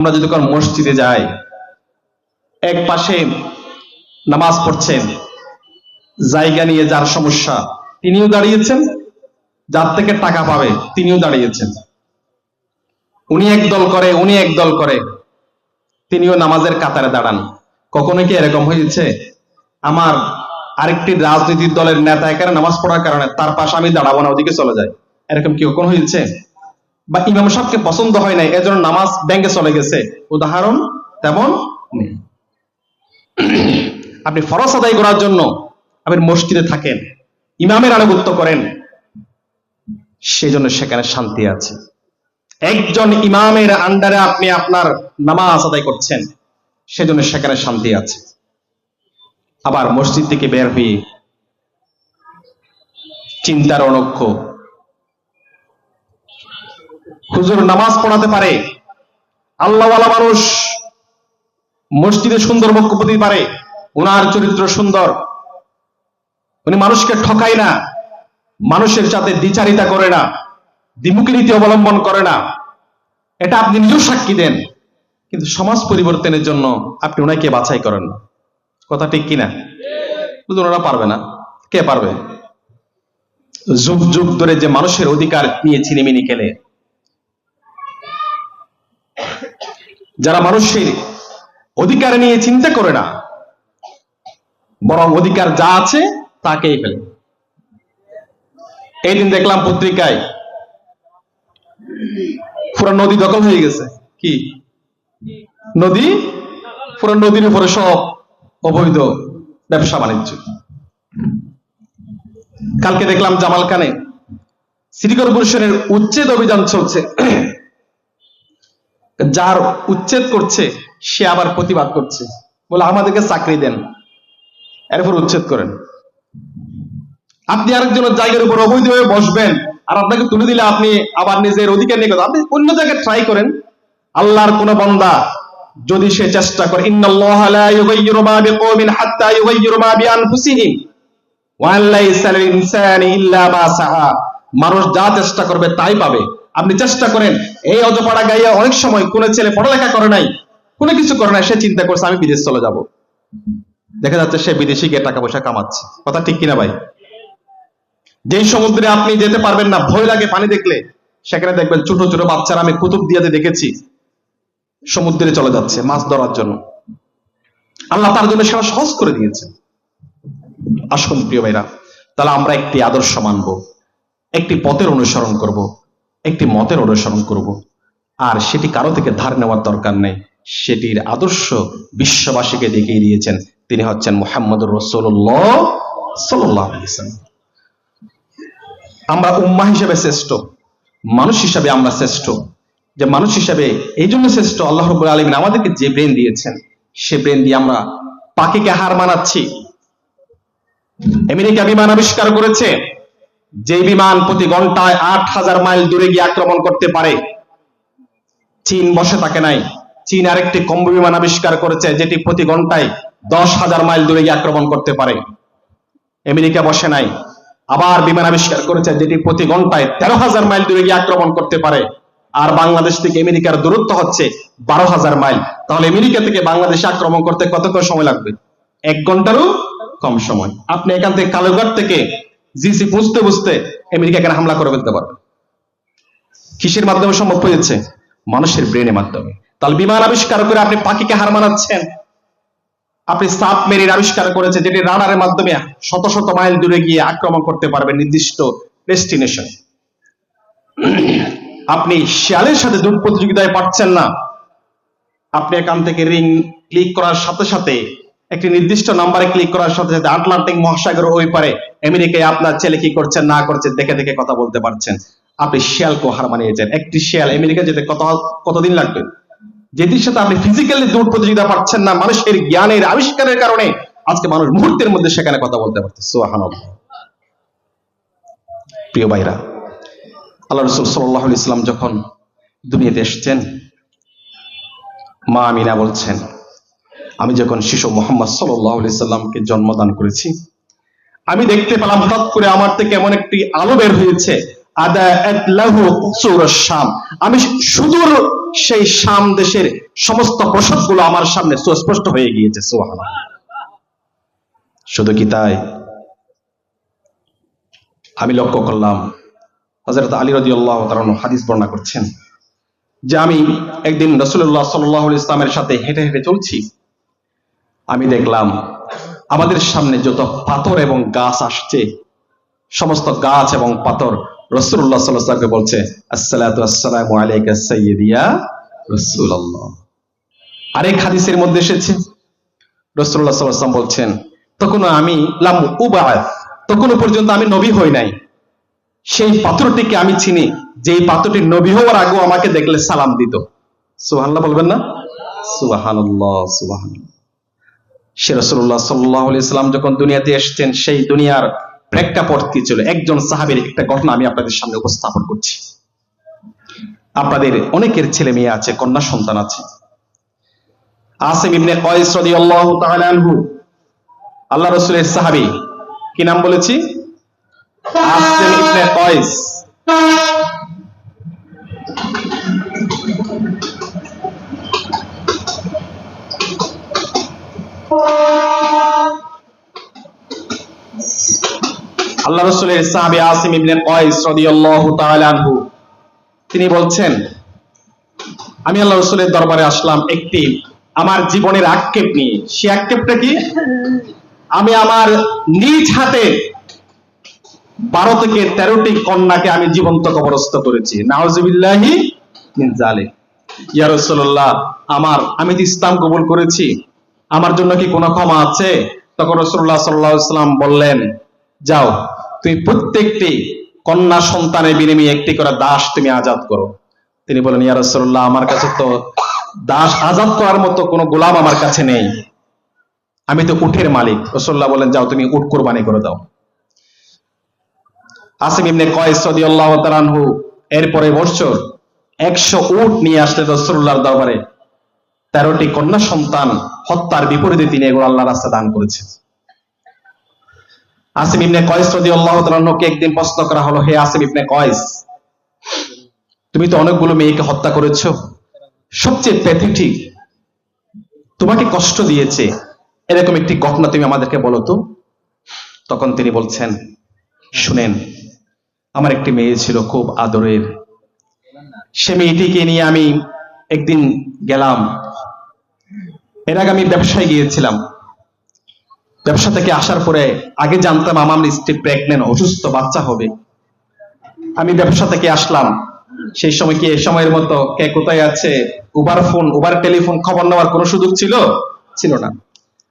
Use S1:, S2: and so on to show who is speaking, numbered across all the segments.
S1: আমরা যদি কোনো মসজিদে যাই, এক পাশে নামাজ পড়ছেন, জায়গা নিয়ে যার সমস্যা, তিনিও দাঁড়িয়েছেন, যার থেকে টাকা পাবে, তিনিও দাঁড়িয়েছেন। উনি এক দল করে, উনি এক দল করে, তিনিও নামাজের কাতারে দাঁড়ান। কখনো কি এরকম হয়েছে? আমার আরেকটি রাজনৈতিক দলের নেতা এখানে নামাজ পড়ার কারণে তার পাশে আমি দাঁড়াবো না, ওদিকে চলে যায় এরকম কি কখনো হয়েছে? বা ইমাম সাহেবকে পছন্দ হয় নাই, এজন্য নামাজ ব্যাংকে চলে গেছে। উদাহরণ তেমন নেই। আপনি ফরজ আদায় করার জন্য আপনি মসজিদে থাকেন, ইমামের আনুগত্য করেন, সেজন্য সেখানে শান্তি আছে। একজন ইমামের আন্ডারে আপনি আপনার নামাজ আদায় করছেন, সেজন্য সেখানে শান্তি আছে। আবার মসজিদ থেকে বের হয়ে চিন্তার অনক্ষ হুজুর নামাজ পড়াতে পারে, আল্লাহওয়ালা মানুষ মসজিদে সুন্দর বক্তব্য দিতে পারে, ওনার চরিত্র সুন্দর। উনি মানুষকে ঠকায় না, মানুষের সাথে দ্বিচারিতা করে না, দ্বিমুখী নীতি অবলম্বন করে না। এটা আপনি নিজেও সাক্ষী দেন, কিন্তু সমাজ পরিবর্তনের জন্য আপনি ওনাকে বাছাই করেন কথা ঠিক কিনা? শুধু ওনারা পারবে না। কে পারবে? যুগ যুগ ধরে যে মানুষের অধিকার নিয়ে ছিনিমিনি খেলে যারা মানুষের অধিকার নিয়ে চিন্তা করে না, বরং অধিকার যা আছে তাকেই ফেলে। এই দিন দেখলাম পত্রিকায় পুরো নদী দখল হয়ে গেছে। কি? নদী? পুরো নদীর উপরে সব অবৈধ ব্যবসা বাণিজ্য। কালকে দেখলাম জামাল খানে সিটি কর্পোরেশনের উচ্ছেদ অভিযান চলছে। যার উচ্ছেদ করছে, সে আবার প্রতিবাদ করছে। বলে, আমাদেরকে চাকরি দেন। এরপর উচ্ছেদ করেন। আপনি আরেকজনের জায়গার উপর অবৈধভাবে বসবেন, আর আপনাকে তুলে দিলে আপনি আবার নিজের অধিকার নিয়ে আপনি অন্য জায়গায় ট্রাই করেন। আল্লাহর কোন বন্দা যদি সে চেষ্টা করে মানুষ যা চেষ্টা করবে তাই পাবে। আপনি চেষ্টা করেন, এই অজপাড়া গাইয়া অনেক সময় কোন ছেলে পড়ালেখা করে নাই, কোনো কিছু করে নাই, সে চিন্তা করছে, আমি বিদেশ চলে যাব। দেখা যাচ্ছে সে বিদেশে গিয়ে টাকা পয়সা কামাচ্ছে। কথা ঠিক কিনা ভাই? যেই সমুদ্রে আপনি যেতে পারবেন না, ভয় লাগে পানি দেখলে, সেখানে দেখবেন ছোট ছোট বাচ্চারা, আমি কুতুব দিয়াতে দেখেছি, সমুদ্রে চলে যাচ্ছে, মাছ ধরার জন্য। আল্লাহ তার জন্য সেটা সহজ করে দিয়েছে আসুন প্রিয় ভাইরা, তাহলে আমরা একটি আদর্শ মানব, একটি পথের অনুসরণ করব। একটি মতের অনুসরণ করব। আর সেটি কারও থেকে ধার নেওয়ার দরকার নেই। সেটির আদর্শ বিশ্ববাসীকে দেখিয়ে দিয়েছেন। তিনি হচ্ছেন মোহাম্মদুর রসুল্লাহ ওয়াসাল্লাম। আমরা উম্মা হিসেবে শ্রেষ্ঠ, মানুষ হিসাবে আমরা শ্রেষ্ঠ। যে মানুষ হিসাবে এই জন্য শ্রেষ্ঠ আল্লাহ রবুল আলমিন আমাদেরকে যে ব্রেন দিয়েছেন, সে ব্রেন দিয়ে আমরা পাখিকে হার মানাচ্ছি। এমনি আমেরিকা বিমান আবিষ্কার করেছে। যে বিমান প্রতি ঘন্টায় আট হাজার মাইল দূরে গিয়ে আক্রমণ করতে পারে, চীন বসে থাকে নাই। চীন আরেকটি কম্ব বিমান আবিষ্কার করেছে, যেটি প্রতি ঘন্টায় দশ হাজার মাইল দূরে গিয়ে আক্রমণ করতে পারে। আমেরিকা বসে নাই। আবার বিমান আবিষ্কার করেছে, যেটি প্রতি ঘন্টায় তেরো হাজার মাইল দূরে গিয়ে আক্রমণ করতে পারে। আর বাংলাদেশ থেকে আমেরিকার দূরত্ব হচ্ছে বারো হাজার মাইল। তাহলে আমেরিকা থেকে বাংলাদেশে আক্রমণ করতে কতক্ষণ সময় লাগবে? এক ঘন্টারও কম সময়। আপনি এখান থেকে কালুঘাট থেকে জিসি বুঝতে বুঝতে আমেরিকা এখানে হামলা করে ফেলতে পারবেন কিসের মাধ্যমে সম্ভব হয়েছে? মানুষের ব্রেনের মাধ্যমে। তাহলে বিমান আবিষ্কার করে আপনি পাখিকে হার মানাচ্ছেন? আপনি সাবমেরিন আবিষ্কার করেছে যেটি রাডারের মাধ্যমে শত শত মাইল দূরে গিয়ে আক্রমণ করতে পারবে নির্দিষ্ট ডেস্টিনেশন আপনি শিয়ালের সাথে দূর প্রতিযোগিতায় পারছেন না। আপনি এখান থেকে রিং ক্লিক করার সাথে সাথে একটি নির্দিষ্ট নাম্বারে ক্লিক করার সাথে সাথে আটলান্টিক মহাসাগর ওই পারে। আমেরিকায় আপনার ছেলে কি করছেন না করছে, দেখে দেখে কথা বলতে পারছেন। আপনি শিয়ালকে হার মানিয়েছেন একটি শিয়াল, আমেরিকা যেতে কত কতদিন লাগবে? যেটির সাথে আপনি ফিজিক্যালি দূর প্রতিযোগিতা পাচ্ছেন না, মানুষের জ্ঞানের আবিষ্কারের কারণে আজকে মানুষ মুহূর্তের মধ্যে সেখানে কথা বলতে পারছে সোহান প্রিয় ভাইরা, আল্লাহ রসুল সাল্লাহ ইসলাম যখন দুনিয়াতে এসেছেন, মা আমিনা বলছেন আমি যখন শিশু মোহাম্মদ সাল্লাহ সাল্লামকে জন্মদান করেছি, আমি দেখতে পেলাম হঠাৎ করে আমার থেকে এমন একটি আলো বের হয়েছে আমি সুদূর সেই শাম দেশের সমস্ত প্রসবগুলো আমার সামনে সুস্পষ্ট হয়ে গিয়েছে সোহানা শুধু কি তাই? আমি লক্ষ্য করলাম হজরত আলী রদি আল্লাহ হাদিস বর্ণনা করছেন যে আমি একদিন রসুল্লাহ সাল্লাহ ইসলামের সাথে হেঁটে হেঁটে চলছি আমি দেখলাম আমাদের সামনে যত পাথর এবং গাছ আসছে, সমস্ত গাছ এবং পাথর রসুল্লাহ সাল্লাহকে বলছে আসসালামু আলাইকা রাসূলুল্লাহ। আরেক হাদিসের মধ্যে এসেছে রসুল্লাহ সাল্লাম বলছেন তখন আমি লাম উবাদ তখনও পর্যন্ত আমি নবী হই নাই। সেই পাথরটিকে আমি চিনি যে পাথরটি নবী হওয়ার আগেও আমাকে দেখলে সালাম দিত। সুবহানাল্লাহ বলবেন না? সুবহানাল্লাহ সুবহানাল্লাহ। সে রসুল্লাহ সাল্লাহ সাল্লাম যখন দুনিয়াতে এসেছেন, সেই দুনিয়ার প্রেক্ষাপট কি ছিল? একজন সাহাবের একটা ঘটনা আমি আপনাদের সামনে উপস্থাপন করছি। আপনাদের অনেকের ছেলে মেয়ে আছে, কন্যা সন্তান আছে। আসিম ইবনে কয়েস রাদিয়াল্লাহু তাআলা আনহু আল্লাহ রাসূলের সাহাবী, কি নাম বলেছি? আসিম ইবনে কয়েস। আল্লাহ রসুলের সাহাবি আসিম ইবনে কয়েস রাদিয়াল্লাহু তাআলা আনহু, তিনি বলছেন, আমি আল্লাহ রসুলের দরবারে আসলাম একটি আমার জীবনের আক্ষেপ নিয়ে। সে আক্ষেপটা কি? আমি আমার নিজ হাতে বারো থেকে তেরোটি কন্যাকে আমি জীবন্ত কবরস্থ করেছি। নাওজবিল্লাহি মিন জালিক ইয়া রাসূলুল্লাহ, আমার আমি তো ইসলাম কবুল করেছি? আমার জন্য কি কোনো ক্ষমা আছে? তখন রাসূলুল্লাহ সাল্লাল্লাহু আলাইহি সাল্লাম বললেন, যাও, তুমি প্রত্যেকটি কন্যা সন্তানের বিনিময়ে একটি করে দাস তুমি আজাদ করো। তিনি বলেন ইয়া রাসূলুল্লাহ, আমার কাছে তো দাস আজাদ করার মতো কোনো গোলাম আমার কাছে নেই। আমি তো উঠের মালিক। রাসূলুল্লাহ বলেন যাও, তুমি উট কোরবানি করে দাও। আসিম ইবনে কয়েস রাদিয়াল্লাহু তাআলা আনহু এরপরে বছর 100 উট নিয়ে আসলে রাসূলুল্লাহর দরবারে। 13টি কন্যা সন্তান হত্যার বিপরীতে তিনি এগুলো আল্লাহর রাস্তা দান করেছেন। আসিম ইবনে কয়েস রাদিয়াল্লাহু তাআলা আনহুকে একদিন প্রশ্ন করা হলো, হে আসিম ইবনে কয়েস, তুমি তো অনেকগুলো মেয়েকে হত্যা করেছ। সবচেয়ে প্যাথেটিক তোমাকে কষ্ট দিয়েছে। এরকম একটি ঘটনা তুমি আমাদেরকে বলো তো। তখন তিনি বলছেন, শুনেন, আমার একটি মেয়ে ছিল খুব আদরের। সে মেয়েটিকে নিয়ে আমি একদিন গেলাম। এর আগে আমি ব্যবসায় গিয়েছিলাম। ব্যবসা থেকে আসার পরে আগে জানতাম আমার স্ত্রী প্রেগনেন্ট অসুস্থ, বাচ্চা হবে। আমি ব্যবসা থেকে আসলাম। সেই সময় কি, এই সময়ের মতো কে কোথায় আছে? উবার ফোন উবার টেলিফোন খবর নেওয়ার কোনো সুযোগ ছিল? ছিল না।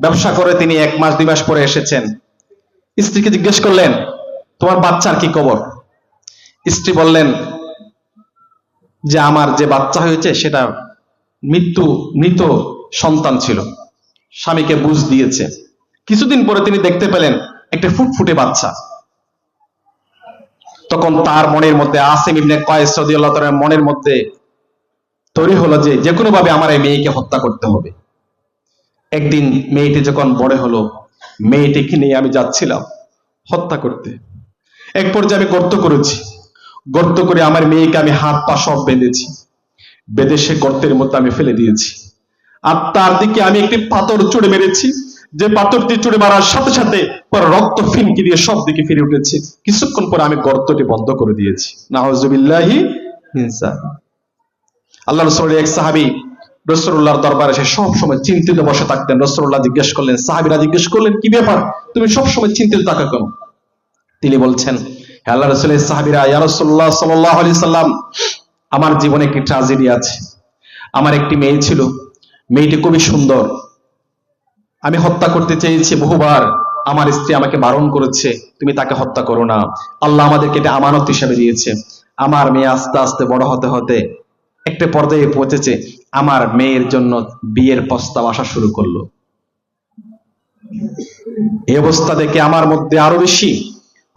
S1: ব্যবসা করে তিনি এক মাস, দুই মাস পরে এসেছেন। স্ত্রীকে জিজ্ঞেস করলেন, তোমার বাচ্চার কি খবর? স্ত্রী বললেন যে আমার যে বাচ্চা হয়েছে সেটা মৃত্যু মৃত সন্তান ছিল। স্বামীকে বুঝ দিয়েছে। কিছুদিন পরে তিনি দেখতে পেলেন একটা ফুটফুটে বাচ্চা। তখন তার মনের মধ্যে আসিম ইবনে কয়েস তাআলার মনের মধ্যে তৈরি হলো যে যে কোনো ভাবে আমার এই মেয়েকে হত্যা করতে হবে। একদিন মেয়েটি যখন বড় হলো, মেয়েটিকে নিয়ে আমি যাচ্ছিলাম হত্যা করতে। এক পর্যায়ে আমি গর্ত করেছি। গর্ত করে আমার মেয়েকে আমি হাত পা সব বেঁধেছি। বেঁধে সে গর্তের মধ্যে আমি ফেলে দিয়েছি। আর তার দিকে আমি একটি পাথর চুড়ে মেরেছি। যে পাথরটি চুড়ে মারার সাথে সাথে পরে রক্ত ফিনকি দিয়ে সব দিকে ফিরে উঠেছে। কিছুক্ষণ পরে আমি গর্তটি বন্ধ করে দিয়েছি। নাহজুবিল্লাহি আল্লাহ রসুল এক সাহাবি রসুল্লাহর দরবারে সে সব সময় চিন্তিত বসে থাকতেন। রসুল্লাহ জিজ্ঞেস করলেন, সাহাবিরা জিজ্ঞেস করলেন, কি ব্যাপার? তুমি সব সময় চিন্তিত থাকা কেন? তিনি বলছেন "হে আল্লাহ রসুলের সাহাবিরা, ইয়া রাসূলুল্লাহ সাল্লাল্লাহু আলাইহি সাল্লাম, আমার জীবনে একটি ট্রাজেডি আছে। আমার একটি মেয়ে ছিল। মেয়েটি খুবই সুন্দর। আমি হত্যা করতে চেয়েছি বহুবার। আমার স্ত্রী আমাকে বারণ করেছে, তুমি তাকে হত্যা করো না। আল্লাহ আমাদেরকে এটা আমানত হিসেবে দিয়েছে। আমার মেয়ে আস্তে আস্তে বড় হতে হতে একটা পর্যায়ে পৌঁছেছে। আমার মেয়ের জন্য বিয়ের প্রস্তাব আসা শুরু করল। এই অবস্থা দেখে আমার মধ্যে আরও বেশি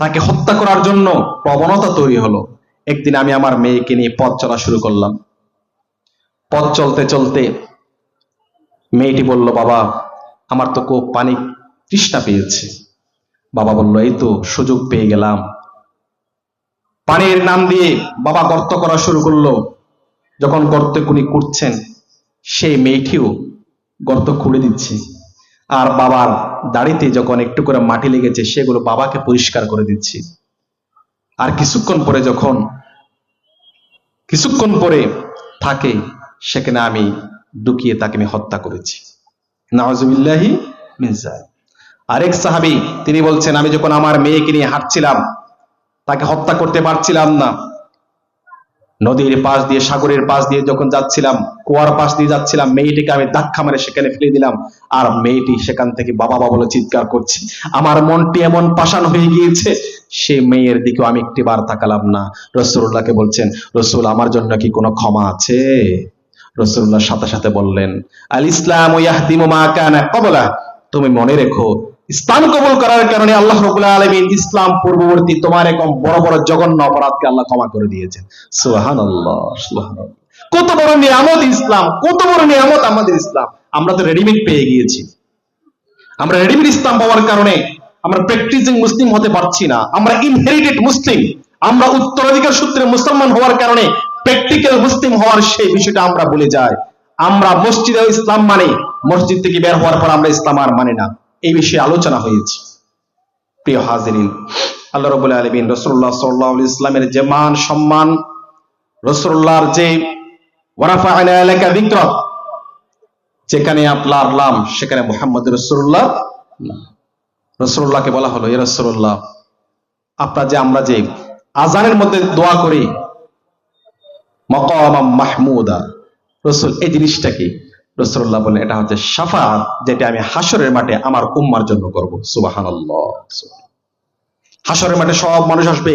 S1: তাকে হত্যা করার জন্য প্রবণতা তৈরি হলো। একদিন আমি আমার মেয়েকে নিয়ে পথ চলা শুরু করলাম। পথ চলতে চলতে মেয়েটি বলল, বাবা, আমার তো খুব পানি তৃষ্ণা পেয়েছে। বাবা বলল, এই তো, সুযোগ পেয়ে গেলাম। পানির নাম দিয়ে বাবা গর্ত করা শুরু করল। যখন গর্ত কুনি করছেন সেই মেয়েটিও গর্ত খুঁড়ে দিচ্ছে। আর বাবার দাড়িতে যখন একটু করে মাটি লেগেছে, সেগুলো বাবাকে পরিষ্কার করে দিচ্ছি। আর কিছুক্ষণ পরে যখন, কিছুক্ষণ পরে থাকে, সেখানে আমি ঢুকিয়ে তাকে আমি হত্যা করেছি। নওয়াজুবিল্লাহি মির্জা আরেক সাহাবি, তিনি বলছেন, আমি যখন আমার মেয়েকে নিয়ে হাঁটছিলাম, তাকে হত্যা করতে পারছিলাম না। নদীর পাশ দিয়ে, সাগরের পাশ দিয়ে যখন যাচ্ছিলাম, কুয়ার পাশ দিয়ে যাচ্ছিলাম, মেয়েটিকে আমি ধাক্কা মারে সেখানে ফেলে দিলাম। আর মেয়েটি সেখান থেকে বাবা বাবা বলে চিৎকার করছে। আমার মনটি এমন পাষাণ হয়ে গিয়েছে, সে মেয়ের দিকেও আমি একটি বার তাকালাম না। রসুল্লাহকে বলছেন, রসুল, আমার জন্য কি কোনো ক্ষমা আছে? রসুল্লাহ সাথে সাথে বললেন আল ইসলাম ইয়াহদিমু কানা ক্বাবলা তুমি মনে রেখো ইসলাম কবুল করার কারণে আল্লাহ রাব্বুল আলামিন ইসলাম পূর্ববর্তী তোমার এরকম বড় বড় জঘন্য অপরাধকে আল্লাহ ক্ষমা করে দিয়েছেন। সুবহানাল্লাহ কত বড় নিয়ামত ইসলাম, কত বড় নিয়ামত আমাদের ইসলাম। আমরা তো রেডিমেড পেয়ে গিয়েছি। আমরা রেডিমেড ইসলাম পাওয়ার কারণে আমরা প্র্যাকটিসিং মুসলিম হতে পারছি না। আমরা ইনহেরিটেড মুসলিম। আমরা উত্তরাধিকার সূত্রে মুসলমান হওয়ার কারণে প্র্যাকটিক্যাল মুসলিম হওয়ার সেই বিষয়টা আমরা ভুলে যাই। আমরা মসজিদে ইসলাম মানে মসজিদ থেকে বের হওয়ার পর আমরা ইসলাম আর মানে না। এই বিষয়ে আলোচনা হয়েছে। প্রিয় হাজিরিন, আল্লাহ রবুল্লাহ আলমিন রসুল্লাহ সাল্লাহ ইসলামের যে মান সম্মান রসুল্লাহর যে ওয়ারাফা এলাকা বিক্রত যেখানে আপনার সেখানে মোহাম্মদ রসুল্লাহ রসুল্লাহকে বলা হলো এ রসুল্লাহ আপনার যে আমরা যে আজানের মধ্যে দোয়া করি মকাম মাহমুদা রসুল, এই জিনিসটা কি? রসুল্লাহ বলেন এটা হচ্ছে সাফাত যেটা আমি হাসরের মাঠে আমার উম্মার জন্য করব। সুবাহান হাসরের মাঠে সব মানুষ আসবে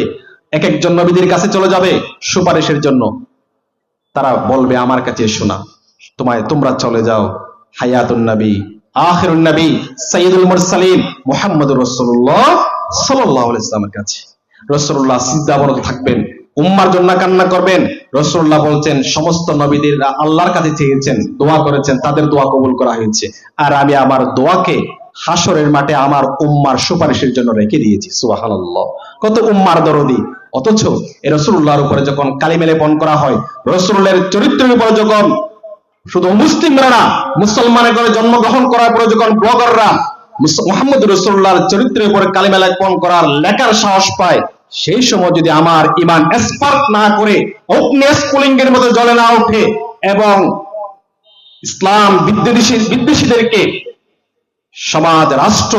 S1: এক একজন নবীদের কাছে চলে যাবে সুপারিশের জন্য। তারা বলবে, আমার কাছে শোনা তোমায় তোমরা চলে যাও। হায়াতুন নবী, আখিরুন নবী, সাইয়্যিদুল মুরসালিন মুহাম্মদুর রাসূলুল্লাহ সাল্লাল্লাহু আলাইহি ইসলামের কাছে। রাসূলুল্লাহ সিজদাবরত থাকবেন উম্মার জন্য কান্না করবেন। রসুল্লাহ বলছেন, সমস্ত নবীদের আল্লাহর কাছে চেয়েছেন, দোয়া করেছেন, তাদের দোয়া কবুল করা হয়েছে। আর আমি আমার দোয়াকে হাসরের মাঠে আমার উম্মার সুপারিশের জন্য রেখে দিয়েছি। সুবহানাল্লাহ। কত উম্মার দরদি। অথচ এ রসুল্লাহর উপরে যখন কালিমেলে পণ করা হয় রসুল্লের চরিত্রের উপরে যখন শুধু মুসলিমরা না, মুসলমানের ঘরে জন্মগ্রহণ করার পরে যখন ব্লগাররা মোহাম্মদ রসুল্লাহর চরিত্রের উপরে কালিমা লেপন করার লেখার সাহস পায় সেই সময় যদি আমার ইমান স্পার্ক না করে, অগ্নি স্ফুলিঙ্গের মতো জলে না ওঠে এবং ইসলাম বিদ্বেষী, বিদ্বেষীদেরকে সমাজ, রাষ্ট্র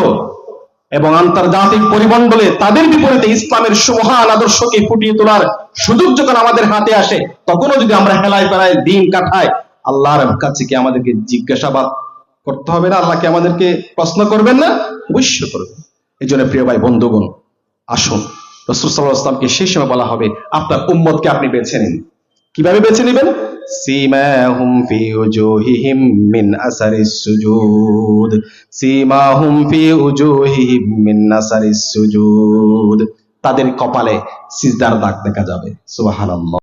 S1: এবং আন্তর্জাতিক পরিমণ্ডলে তাদের বিপরীতে ইসলামের সুমহান আদর্শকে ফুটিয়ে তোলার সুযোগ যখন আমাদের হাতে আসে, তখনও যদি আমরা হেলায় বেলায় দিন কাটাই, আল্লাহর কাছে কি আমাদেরকে জিজ্ঞাসাবাদ করতে হবে না? আল্লাহকে আমাদেরকে প্রশ্ন করবেন না? অবশ্যই করবেন। এই জন্য প্রিয় ভাই, বন্ধুগণ, আসুন। রসুল সাল্লাহ আসলামকে সেই সময় বলা হবে আপনার উম্মতকে আপনি বেছে নিন। কীভাবে বেছে নেবেন? তাদের কপালে সিজদার দাগ দেখা যাবে। সুবহানাল্লাহ।